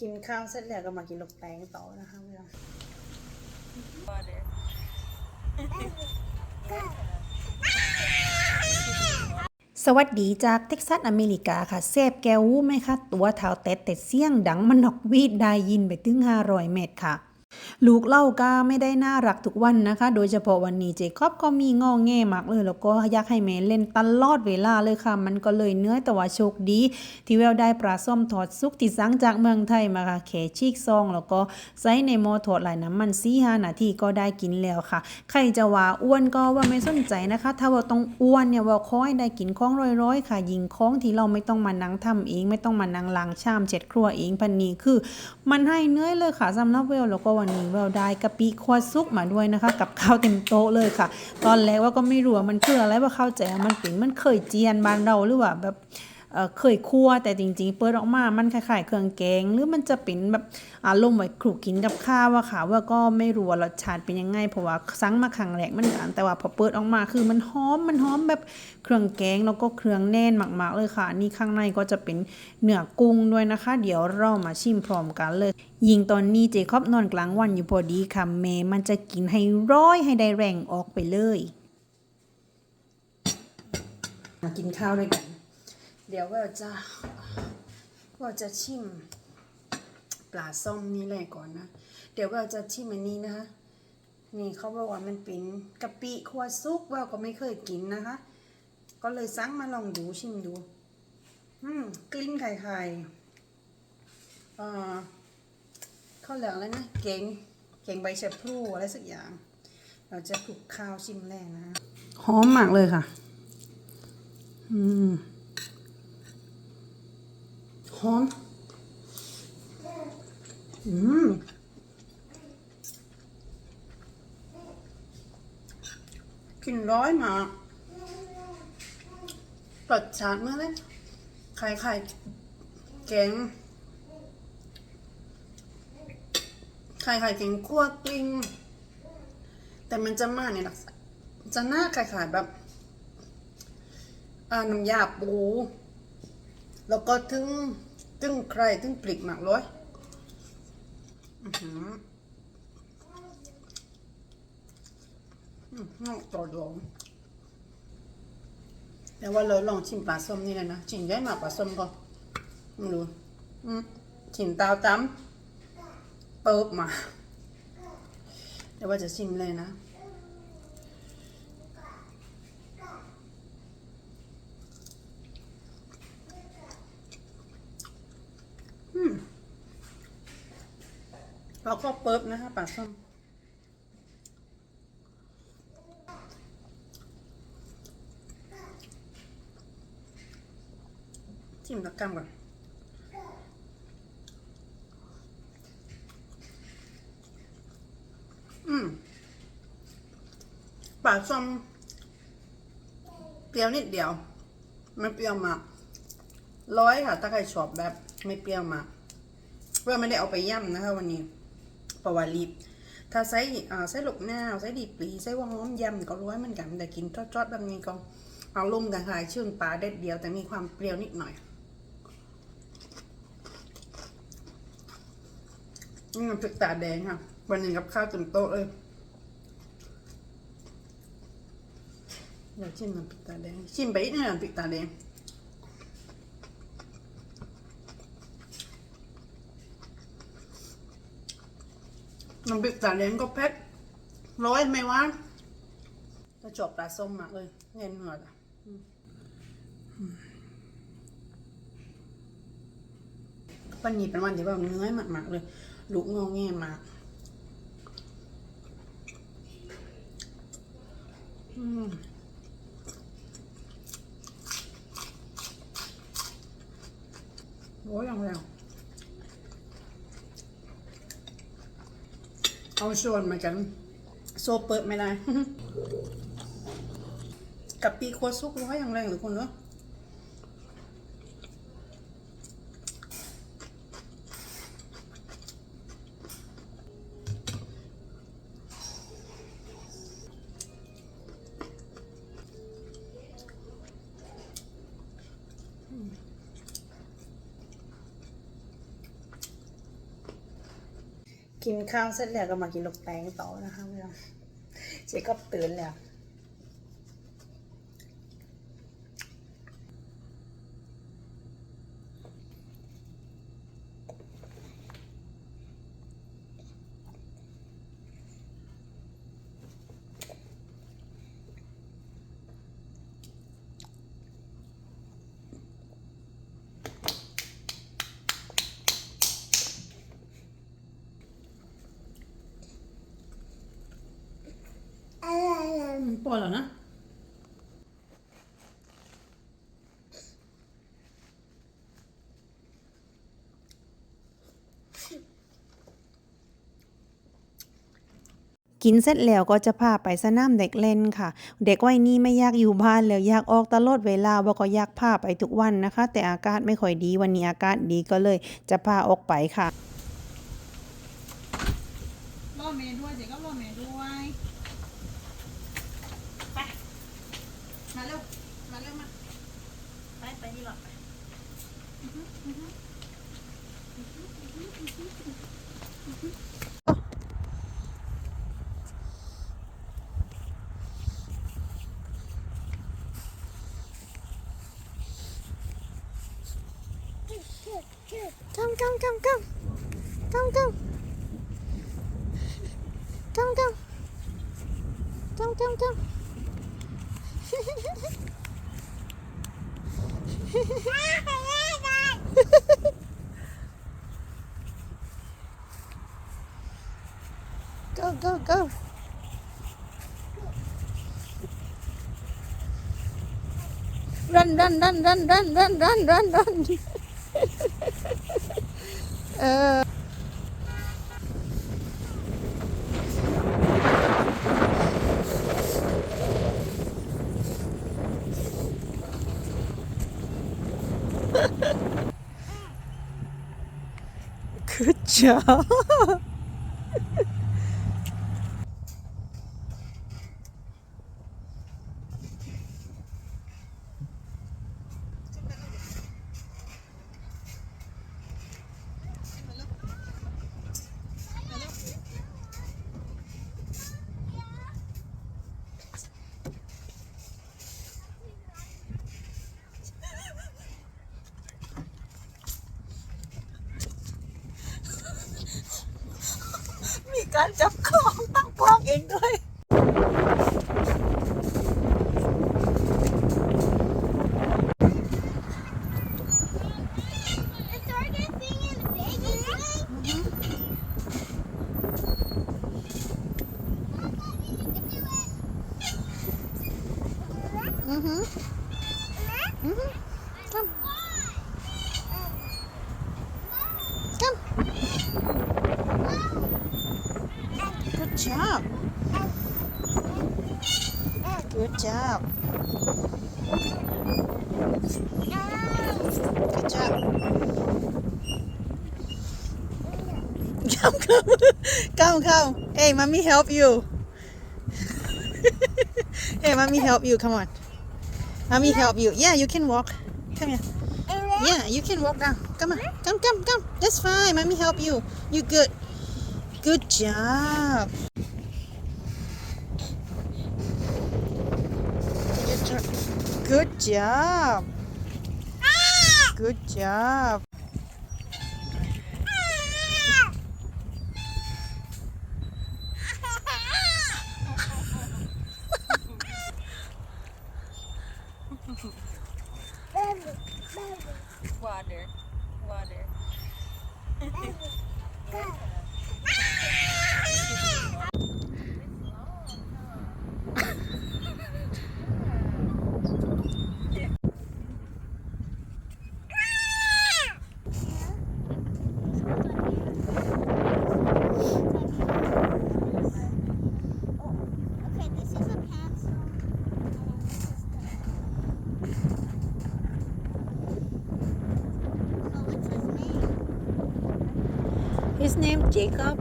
กินข้าวเสร็จแล้วก็มากินลูกแตงต่อนะคะเพื่อนสวัสดีจากเท็กซัสอเมริกาค่ะเซฟแก้วูไหมคะ ตัวเท้าเต็ดแต่เสียงดังมันนอกวีดได้ยินไปถึง 500 เมตรค่ะ ลูกเล่าก็ไม่ได้น่ารักทุกวันนะคะ โดยเฉพาะวันนี้เจคอบก็มีงอแง่มากเลย แล้วก็อยากให้แม่เล่นตลอดเวลาเลยค่ะ มันก็เลยเนื้อแต่ว่าโชคดี ที่แววได้ปลาส้มทอดซุกที่สั่งจากเมืองไทยมาค่ะแขชีกซอง แล้วก็ใส่ในหม้อทอดหลายน้ำมันสี่ห้านาทีก็ได้กินแล้วค่ะ ใครจะว่าอ้วนก็ว่าไม่สนใจนะคะ ถ้าว่าต้องอ้วนเนี่ยว่าคอยได้กินของร้อยๆ ค่ะ ยิงของที่เราไม่ต้องมานั่งทำเอง ไม่ต้องมานั่งล้างชามเช็ดครัวเองพันนี้คือ มันให้เนื้อเลยค่ะสำหรับเวลแล้วก็วันนี้เวลได้กะปิขวดซุกมาด้วยนะคะ กับข้าวเต็มโต๊ะเลยค่ะ ตอนแรกว่าก็ไม่รู้ว่ามันคืออะไรว่าเข้าใจว่ามันเป็นมันเคยเจียนบ้านเราหรือว่าแบบ เคยคั่วแต่จริงๆ เปิดออกมา มันคล้ายๆเครื่องแกง หรือมันจะเป็นแบบอารมณ์ไว้คลุกกินกับข้าวอะค่ะ ว่าก็ไม่รู้ว่ารสชาติเป็นยังไง เพราะว่าสั่งมาครั้งแรกมันกันแต่ว่าพอเปิดออกมาคือมันหอม มันหอมแบบเครื่องแกงแล้วก็เครื่องแน่นมากๆเลยค่ะ นี่ข้างในก็จะเป็นเนื้อกุ้งด้วยนะคะ เดี๋ยวเรามาชิมพร้อมกันเลย ยิงตอนนี้เจคอบนอนกลางวันอยู่พอดีค่ะเมมันจะกินให้ร้อยให้ได้แรงออกไปเลย มากินข้าวด้วยกัน เดี๋ยวว่าจะว่าจะชิมปลาส้มนี่แหละก่อนนะ เดี๋ยวว่าจะชิมอันนี้นะคะ นี่เขาบอกว่ามันเป็นกะปิขัวซุกว่าก็ไม่เคยกินนะคะ ก็เลยสั่งมาลองดูชิมดู อืมกลิ้นไข่ไข่เอ่อข้าวเหลืองแล้วนะเก่งเก่งใบชะพลูอะไรสักอย่าง เราจะคลุกข้าวชิมแรกนะหอมมากเลยค่ะ อืม หอม อืมกลินร้อยมากรสชาติมากเลยไข่ไข่แกงไข่ไข่แกงคั่วกลิ้ง แต่มันจะมาในลักษณะจะหน้าไข่ไข่แบบน้ำยาปู แล้วก็ถึง ถึงใครถึงปลิกหมากเลยอือหืออืมนอกต่อดองแต่ว่าเราลองชิมปลาส้มนี่เลยนะชิมได้มากปลาส้มก็ไม่รู้อืมชิมตาวตำเปิบมา แต่ว่าจะชิมเลยนะ เราก็เปิบนะคะปลาส้มจิ้มตะกร้ำก่อนอืมปลาส้มเปรี้ยวนิดเดียว ไม่เปรี้ยวมากร้อยค่ะ ถ้าใครชอบแบบไม่เปรี้ยวมากเพื่อไม่ได้เอาไปย่ำนะคะวันนี้ ปะวารีบถ้าใส่ใส่หลกหน้าวใส่ดีปลีใส่ว่าหอมยำก็ร้อยเหมือนกัน แต่กินทอดๆแบบนี้ก็เอาลุ่มกันค่ะชื่นปลาเด็ดเดียว แต่มีความเปรี้ยวนิดหน่อยนี่น้ำพริกตาแดงค่ะ วันหนึ่งกับข้าวเต็มโต๊ะเลยเดี๋ยวชิมน้ำพริกตาแดงชิมไปอีกหน่อยน้ำพริกตาแดง น้ำพริกตาแดงก็เผ็ดร้อยไม่หวานก็จบปลาส้มมากเลยเงินหัวอะวันนี้เป็นวันที่แบบเนื้อยมากๆเลยลูกงอแง่มากอืมโอ้ยยังแล้ว เอาชวนมากัน โซเปิดไม่ได้ กับปีโคตรซุกร้อยอย่างแรงหรือคนเนอะ กินข้าวเสร็จแล้วก็มากินลูกแตงต่อนะคะเพื่อนเจ๊ก็ตื่นแล้ว ปอแล้วนะกินเสร็จแล้วก็จะพาไปสนามเด็กเล่นค่ะ เด็กวัยนี้ไม่อยากอยู่บ้านแล้วอยากออกตลอดเวลาว่าก็อยากพาไปทุกวันนะคะ แต่อากาศไม่ค่อยดีวันนี้อากาศดีก็เลยจะพาออกไปค่ะ รอเมย์ด้วยเดี๋ยวก็รอเมย์ด้วย ไป มาเร็ว มาเร็วมาไปไปดีหรอไป Come, come, come, come. Come, come. Come, come. Come, come, come. Go, go, go. Run, run, run, run, run, run, run, run, run. uh, 夹 การจับของตั้งกล้องเองด้วย The target Good job. Good job. Come, come. Come, come. Hey, mommy help you. hey, mommy help you. Come on. Mommy help you. Yeah, you can walk. Come here. Yeah, you can walk down. Come on. Come, come, come. That's fine. Mommy help you. You good. Good job. Good job. Good job. Jacob